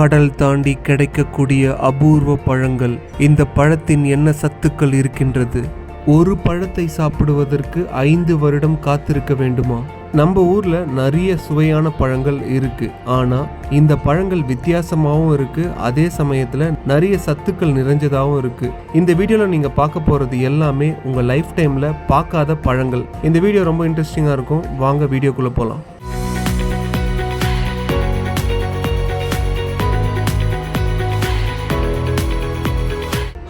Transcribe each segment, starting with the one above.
கடல் தாண்டி கிடைக்கக்கூடிய அபூர்வ பழங்கள். இந்த பழத்தின் என்ன சத்துக்கள் இருக்கின்றது? ஒரு பழத்தை சாப்பிடுவதற்கு ஐந்து வருடம் காத்திருக்க வேண்டுமா? நம்ம ஊர்ல நிறைய சுவையான பழங்கள் இருக்கு. ஆனா இந்த பழங்கள் வித்தியாசமாகவும் இருக்கு. அதே சமயத்துல நிறைய சத்துக்கள் நிறைஞ்சதாகவும் இருக்கு. இந்த வீடியோல நீங்க பார்க்க போறது எல்லாமே உங்க லைஃப் டைம்ல பார்க்காத பழங்கள். இந்த வீடியோ ரொம்ப இன்ட்ரெஸ்டிங்கா இருக்கும். வாங்க வீடியோக்குள்ள போலாம்.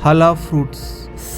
Hala fruits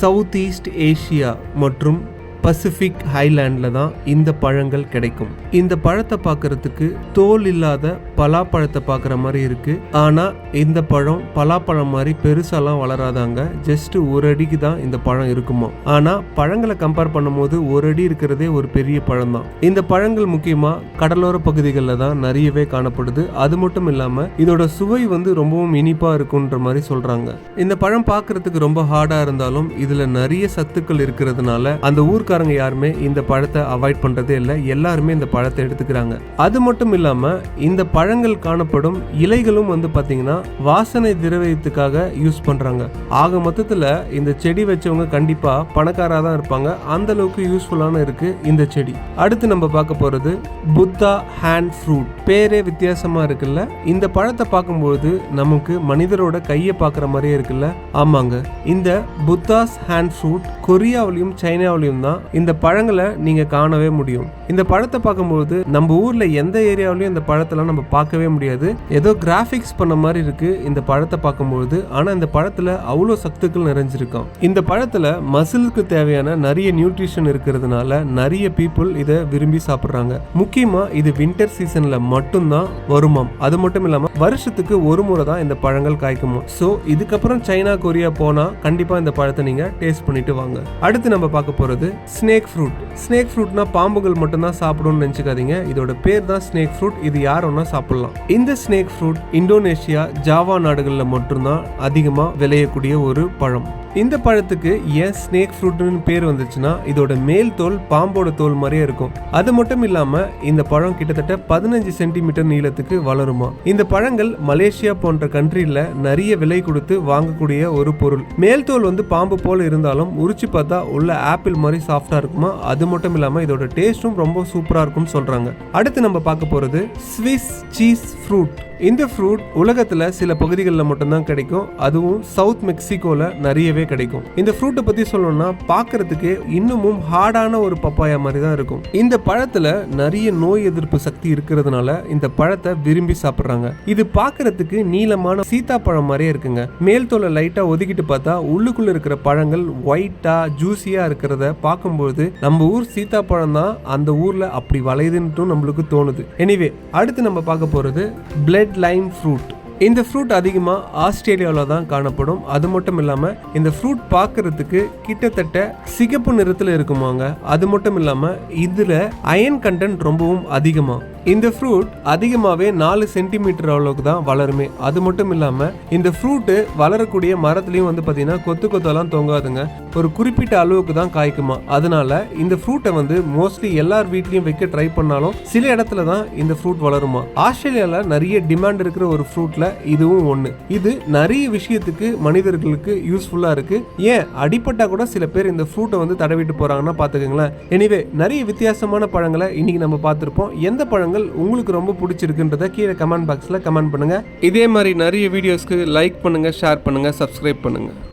south east Asia மற்றும் பசிபிக் ஹைலாண்டில் தான் இந்த பழங்கள் கிடைக்கும். இந்த பழத்தை பார்க்கறதுக்கு தோல் இல்லாத பலாப்பழத்தை பார்க்குற மாதிரி இருக்குது ஆனால் இந்த பழம் பலாப்பழம் மாதிரி பெருசாலாம் வளராதாங்க. ஜஸ்ட் ஒரு அடிக்கு தான் இந்த பழம் இருக்குமா. ஆனால் பழங்களை கம்பேர் பண்ணும்போது ஒரு அடி இருக்கிறதே ஒரு பெரிய பழம் தான். இந்த பழங்கள் முக்கியமாக கடலோர பகுதிகளில் தான் நிறையவே காணப்படுது. அது மட்டும் இல்லாமல் இதோட சுவை வந்து ரொம்பவும் இனிப்பாக இருக்குன்ற மாதிரி சொல்கிறாங்க இந்த பழம் பார்க்கறதுக்கு ரொம்ப ஹார்டாக இருந்தாலும் இதில் நிறைய சத்துக்கள் இருக்கிறதுனால அந்த ஊருக்கு ஊர்க்காரங்க யாருமே இந்த பழத்தை அவாய்ட் பண்ணுறதே இல்லை. எல்லாருமே இந்த பழத்தை எடுத்துக்கிறாங்க. அது மட்டும் இல்லாமல் இந்த பழங்கள் காணப்படும் இலைகளும் வந்து பார்த்தீங்கன்னா வாசனை திரவியத்துக்காக யூஸ் பண்ணுறாங்க ஆக மொத்தத்தில் இந்த செடி வச்சவங்க கண்டிப்பாக பணக்காராக தான் இருப்பாங்க. அந்த அளவுக்கு யூஸ்ஃபுல்லான இருக்குது இந்த செடி. அடுத்து நம்ம பார்க்க போகிறது புத்தா ஹேண்ட் ஃப்ரூட் பேரே வித்தியாசமாக இருக்குல்ல? இந்த பழத்தை பார்க்கும்போது நமக்கு மனிதரோட கையை பார்க்குற மாதிரியே இருக்குல்ல? ஆமாங்க. இந்த புத்தாஸ் ஹேண்ட் ஃப்ரூட் கொரியாவிலையும் சைனாவிலையும் தான் இந்த பழங்களை நீங்கள் காணவே முடியும். இந்த பழத்தை பார்க்கும்போது நம்ம ஊரில் எந்த ஏரியாவிலையும் இந்த பழத்தெல்லாம் நம்ம பார்க்கவே முடியாது. ஏதோ கிராஃபிக்ஸ் பண்ண மாதிரி இருக்குது இந்த பழத்தை பார்க்கும்பொழுது. ஆனால் இந்த பழத்தில் அவ்வளோ சத்துக்கள் நிறைஞ்சிருக்கும். இந்த பழத்தில் மசிலுக்கு தேவையான நிறைய நியூட்ரிஷன் இருக்கிறதுனால நிறைய பீப்புள் இதை விரும்பி சாப்பிட்றாங்க. முக்கியமாக இது வின்டர் சீசனில் மட்டும்தான் வருமாம். அது மட்டும் இல்லாமல் வருஷத்துக்கு ஒரு முறை தான் இந்த பழங்கள் காய்க்குமா. ஸோ இதுக்கப்புறம் சைனா கொரியா போனால் கண்டிப்பாக இந்த பழத்தை நீங்கள் டேஸ்ட் பண்ணிட்டு வாங்க. அடுத்து நம்ம பார்க்க போகிறது ஸ்னேக் ஃப்ரூட் ஸ்னேக் ஃப்ரூட்னா பாம்புகள் மட்டும்தான் சாப்பிடும்னு நினச்சிக்காதீங்க. இதோட பேர் தான் ஸ்னேக் ஃப்ரூட் இது யார் வேணா சாப்பிடலாம். இந்த ஸ்னேக் ஃப்ரூட் இந்தோனேஷியா ஜாவா நாடுகளில் மட்டும்தான் அதிகமாக விளையக்கூடிய ஒரு பழம். இந்த பழத்துக்கு ஏன் ஸ்னேக் ஃப்ரூட்னு பேர் வந்துச்சுன்னா இதோட மேல் தோல் பாம்போட தோல் மாதிரியே இருக்கும். அது மட்டும் இல்லாமல் இந்த பழம் கிட்டத்தட்ட பதினஞ்சு சென்டிமீட்டர் நீளத்துக்கு வளருமா? இந்த பழங்கள் மலேசியா போன்ற கண்ட்ரியில் நிறைய விலை கொடுத்து வாங்கக்கூடிய ஒரு பொருள். மேல் தோல் வந்து பாம்பு போல இருந்தாலும் உரிச்சு பார்த்தா உள்ள ஆப்பிள் மாதிரி சாஃப்டா இருக்குமா அது மட்டும் இல்லாமல் இதோட டேஸ்டும் ரொம்ப சூப்பரா இருக்கும்னு சொல்றாங்க. அடுத்து நம்ம பார்க்க போறது ஸ்விஸ் சீஸ் ஃப்ரூட் இந்த ஃப்ரூட் உலகத்துல சில பகுதிகளில் மட்டும்தான் கிடைக்கும். அதுவும் சவுத் மெக்சிகோல நிறையவே கிடைக்கும். இந்த ஃப்ரூட்டை பத்தி சொல்லணும்னா பார்க்கறதுக்கு இன்னமும் ஹார்டான ஒரு பப்பாயா மாதிரி தான் இருக்கும். இந்த பழத்துல நிறைய நோய் எதிர்ப்பு சக்தி இருக்கிறதுனால இந்த பழத்தை விரும்பி சாப்பிட்றாங்க. இது பார்க்கறதுக்கு நீளமான சீத்தாப்பழம் மாதிரியே இருக்குங்க. மேல் தோலை லைட்டா ஒதுக்கிட்டு பார்த்தா உள்ளுக்குள்ள இருக்கிற பழங்கள் ஒயிட்டா ஜூசியா இருக்கிறத பார்க்கும்போது நம்ம ஊர் சீத்தாப்பழம் தான் அந்த ஊர்ல அப்படி வளையுதுன்ட்டும் நம்மளுக்கு தோணுது. எனிவே அடுத்து நம்ம பார்க்க போறது பிளட் லைம் ஃப்ரூட் இந்த ஃப்ரூட் அதிகமாக ஆஸ்திரேலியாவில் தான் காணப்படும். அது மட்டும் இல்லாமல் இந்த ஃப்ரூட் பார்க்கறதுக்கு கிட்டத்தட்ட சிகப்பு நிறத்தில் இருக்குமாங்க. அது மட்டும் இல்லாமல் இதில் அயன் கண்டென்ட் ரொம்பவும் அதிகமாக இந்த ஃப்ரூட் அதிகமாகவே நாலு சென்டிமீட்டர் அளவுக்கு தான் வளருமே. அது மட்டும் இல்லாமல் இந்த ஃப்ரூட்டு வளரக்கூடிய மரத்துலேயும் வந்து பார்த்தீங்கன்னா கொத்து கொத்தெல்லாம் தொங்காதுங்க. ஒரு குறிப்பிட்ட அளவுக்கு தான் காய்க்குமா. அதனால இந்த ஃப்ரூட்டை வந்து மோஸ்ட்லி எல்லார் வீட்லேயும் வைக்க ட்ரை பண்ணாலும் சில இடத்துல தான் இந்த ஃப்ரூட் வளருமா. ஆஸ்திரேலியாவில் நிறைய டிமாண்ட் இருக்கிற ஒரு ஃப்ரூட்டில் இதுவும் ஒன்று இது நிறைய விஷயத்துக்கு மனிதர்களுக்கு யூஸ்ஃபுல்லாக இருக்குது ஏன்? அடிப்பட்டா கூட சில பேர் இந்த ஃப்ரூட்டை வந்து தடவிட்டு போகிறாங்கன்னா பார்த்துக்கோங்களேன் எனிவே நிறைய வித்தியாசமான பழங்களை இன்னைக்கு நம்ம பார்த்துருப்போம். எந்த பழங்கள் உங்களுக்கு ரொம்ப பிடிச்சிருக்குன்றத கீழே கமெண்ட் பாக்ஸில் கமெண்ட் பண்ணுங்கள் இதே மாதிரி நிறைய வீடியோஸ்க்கு லைக் பண்ணுங்கள் ஷேர் பண்ணுங்கள் சப்ஸ்கிரைப் பண்ணுங்கள்